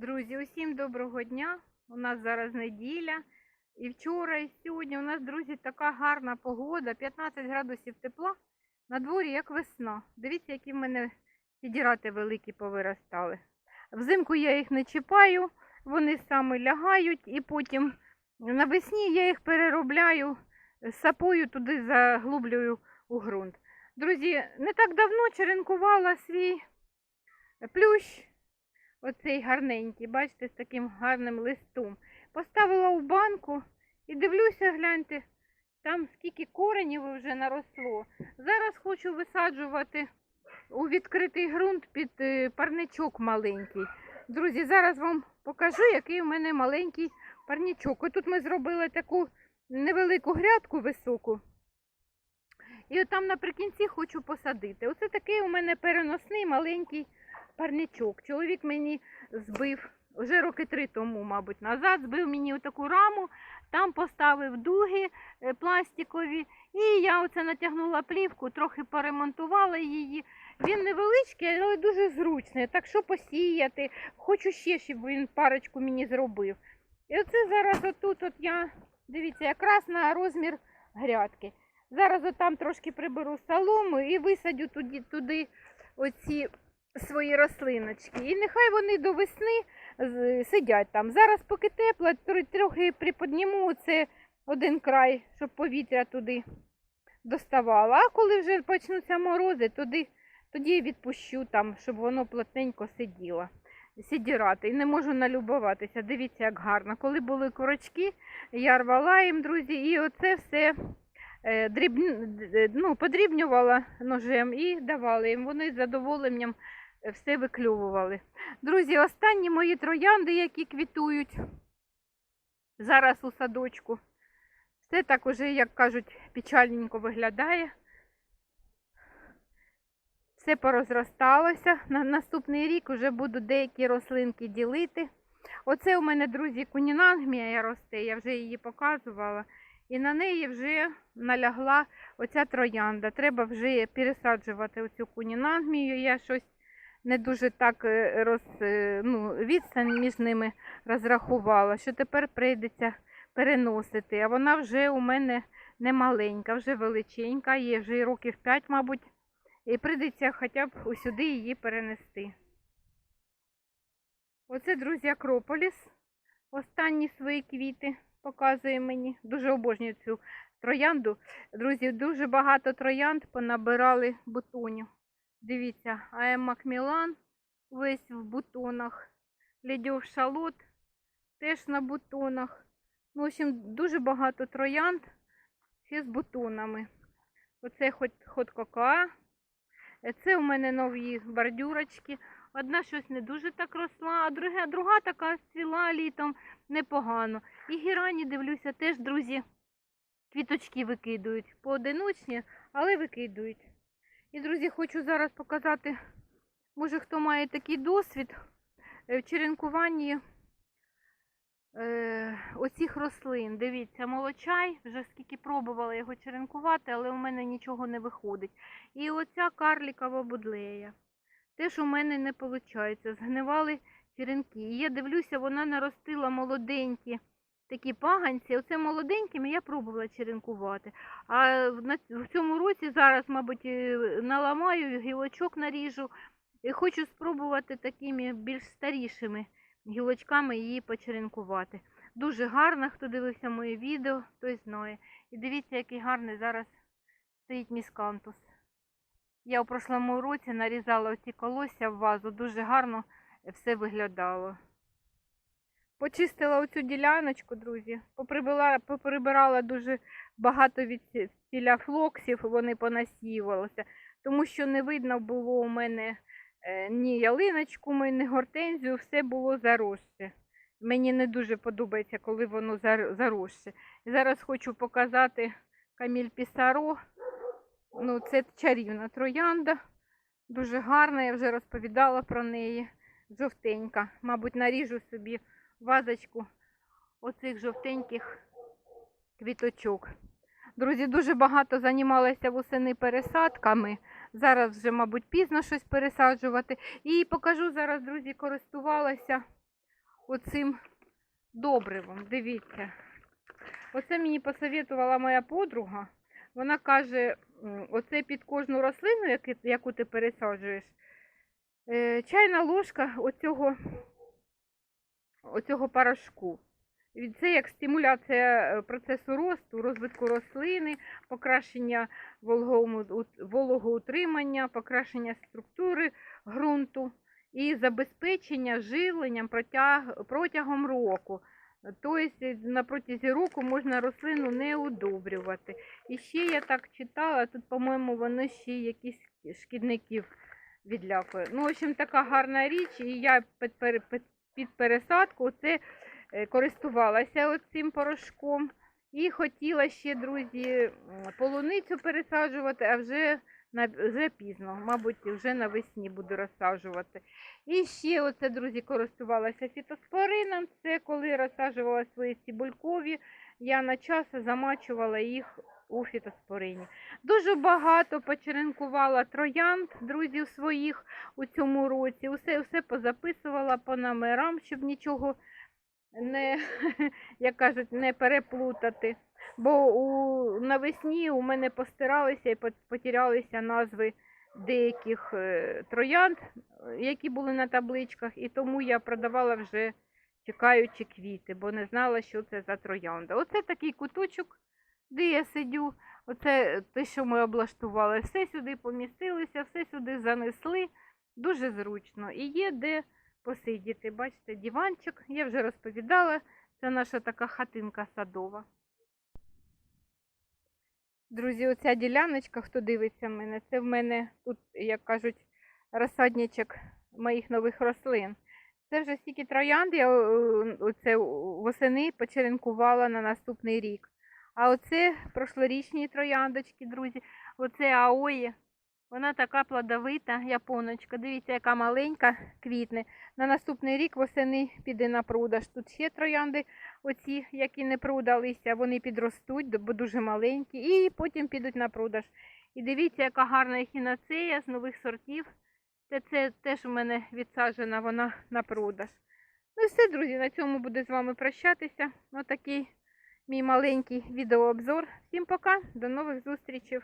Друзі, усім доброго дня. У нас зараз неділя. І вчора, і сьогодні у нас, друзі, така гарна погода, 15 градусів тепла. На дворі як весна. Дивіться, які в мене сідірати великі повиростали. Взимку я їх не чіпаю, вони саме лягають, і потім навесні я їх переробляю, сапою туди заглублюю у ґрунт. Друзі, не так давно черенкувала свій плющ. Оцей гарненький, бачите, з таким гарним листом. Поставила у банку і дивлюся, гляньте, там скільки коренів вже наросло. Зараз хочу висаджувати у відкритий ґрунт під е, парничок маленький. Друзі, зараз вам покажу, який у мене маленький парничок. Ось тут ми зробили таку невелику грядку високу. І от там наприкінці хочу посадити. Оце такий у мене переносний маленький парничок. Чоловік мені збив вже роки три тому, мабуть, назад, збив мені таку раму, там поставив дуги е, пластикові, і я оце натягнула плівку, трохи поремонтувала її. Він невеличкий, але дуже зручний. Так що посіяти. Хочу ще, щоб він парочку мені зробив. І оце зараз отут от я, дивіться, якраз на розмір грядки. Зараз отам трошки приберу солому і висадю туди, туди оці свої рослиночки. І нехай вони до весни сидять там. Зараз, поки тепло, тр- трохи приподніму це один край, щоб повітря туди доставало. А коли вже почнуться морози, туди, тоді відпущу там, щоб воно плотненько сиділо. Сидірати. І не можу налюбуватися. Дивіться, як гарно. Коли були курочки, я рвала їм, друзі, і оце все е, дрібн... д- ну, подрібнювала ножем і давала їм. Вони з задоволенням е, все виклювували. Друзі, останні мої троянди, які квітують зараз у садочку. Все так уже, як кажуть, печальненько виглядає. Все порозросталося. На наступний рік вже буду деякі рослинки ділити. Оце у мене, друзі, кунінангмія росте, я вже її показувала. І на неї вже налягла оця троянда. Треба вже пересаджувати оцю кунінангмію. Я щось не дуже так е, роз, е, ну, відстань між ними розрахувала, що тепер прийдеться переносити. А вона вже у мене не маленька, вже величенька, є вже років 5, мабуть, і прийдеться хоча б усюди її перенести. Оце, друзі, Акрополіс. Останні свої квіти показує мені. Дуже обожнюю цю троянду. Друзі, дуже багато троянд понабирали бутонів. Дивіться, АМ Макмілан весь в бутонах. Лідьов шалот теж на бутонах. Ну, в общем, дуже багато троянд всі з бутонами. Оце ход, ход кока. Е, Це у мене нові бордюрочки. Одна щось не дуже так росла, а друга, друга така цвіла літом непогано. І гірані, дивлюся, теж, друзі, квіточки викидують. Поодиночні, але викидують. І, друзі, хочу зараз показати, може хто має такий досвід е, в черенкуванні е, оцих рослин. Дивіться, молочай, вже скільки пробувала його черенкувати, але у мене нічого не виходить. І оця карлікова будлея. Теж у мене не виходить. Згнивали черенки. І я дивлюся, вона наростила молоденькі такі паганці. Оце молоденькими я пробувала черенкувати. А в цьому році зараз, мабуть, е, наламаю, гілочок наріжу. І хочу спробувати такими більш старішими гілочками її почеренкувати. Дуже гарно, хто дивився моє відео, той знає. І дивіться, який гарний зараз стоїть міскантус. Я у прошлому році нарізала оці колосся в вазу, дуже гарно все виглядало. Почистила оцю діляночку, друзі. Поприбирала дуже багато від ціля флоксів, вони понасівалися, тому що не видно було у мене е, ні ялиночку, ні гортензію, все було заросше. Мені не дуже подобається, коли воно зар- заросше. Зараз хочу показати Каміль Пісаро. Ну, це чарівна троянда. Дуже гарна, я вже розповідала про неї. Жовтенька. Мабуть, наріжу собі вазочку оцих жовтеньких квіточок. Друзі, дуже багато займалася восени пересадками. Зараз вже, мабуть, пізно щось пересаджувати. І покажу зараз, друзі, користувалася оцим добривом. Дивіться. Оце мені посоветувала моя подруга. Вона каже, оце під кожну рослину, яку, ти пересаджуєш, е, чайна ложка оцього, оцього порошку. Це як стимуляція е, процесу росту, розвитку рослини, покращення вологоутримання, покращення структури ґрунту і забезпечення живленням протяг, протягом року. Тобто на протязі року можна рослину не удобрювати. І ще я так читала, тут, по-моєму, воно ще якісь шкідників відлякує. Ну, в общем, така гарна річ, і я під, пере- під, під пересадку це е, користувалася цим порошком. І хотіла ще, друзі, полуницю пересаджувати, а вже, вже пізно, мабуть, вже навесні буду розсаджувати. І ще оце, друзі, користувалася фітоспорином. Це коли розсаджувала свої цибулькові, я на час замачувала їх у фітоспорині. Дуже багато почеренкувала троянд друзів своїх у цьому році. Усе, все позаписувала по номерам, щоб нічого не, як кажуть, не переплутати. Бо у, навесні у мене постиралися і пот- потерялися назви деяких е, троянд, які були на табличках, і тому я продавала вже чекаючи квіти, бо не знала, що це за троянда. Оце такий куточок, де я сидю. Оце те, що ми облаштували. Все сюди помістилися, все сюди занесли. Дуже зручно. І є де посидіти. Бачите, диванчик, я вже розповідала, це наша така хатинка садова. Друзі, оця діляночка, хто дивиться мене, це в мене тут, як кажуть, розсадничок моїх нових рослин. Це вже стільки троянд, я е, оце восени почеренкувала на наступний рік. А оце прошлорічні трояндочки, друзі. Оце аої. Вона така плодовита, японочка. Дивіться, яка маленька квітне. На наступний рік восени піде на продаж. Тут ще троянди, оці, які не продалися, вони підростуть, бо дуже маленькі, і потім підуть на продаж. І дивіться, яка гарна ехінацея з нових сортів. Це, це теж у мене відсаджена вона на продаж. Ну і все, друзі, на цьому буду з вами прощатися. Отакий мій маленький відеообзор. Всім пока, до нових зустрічей.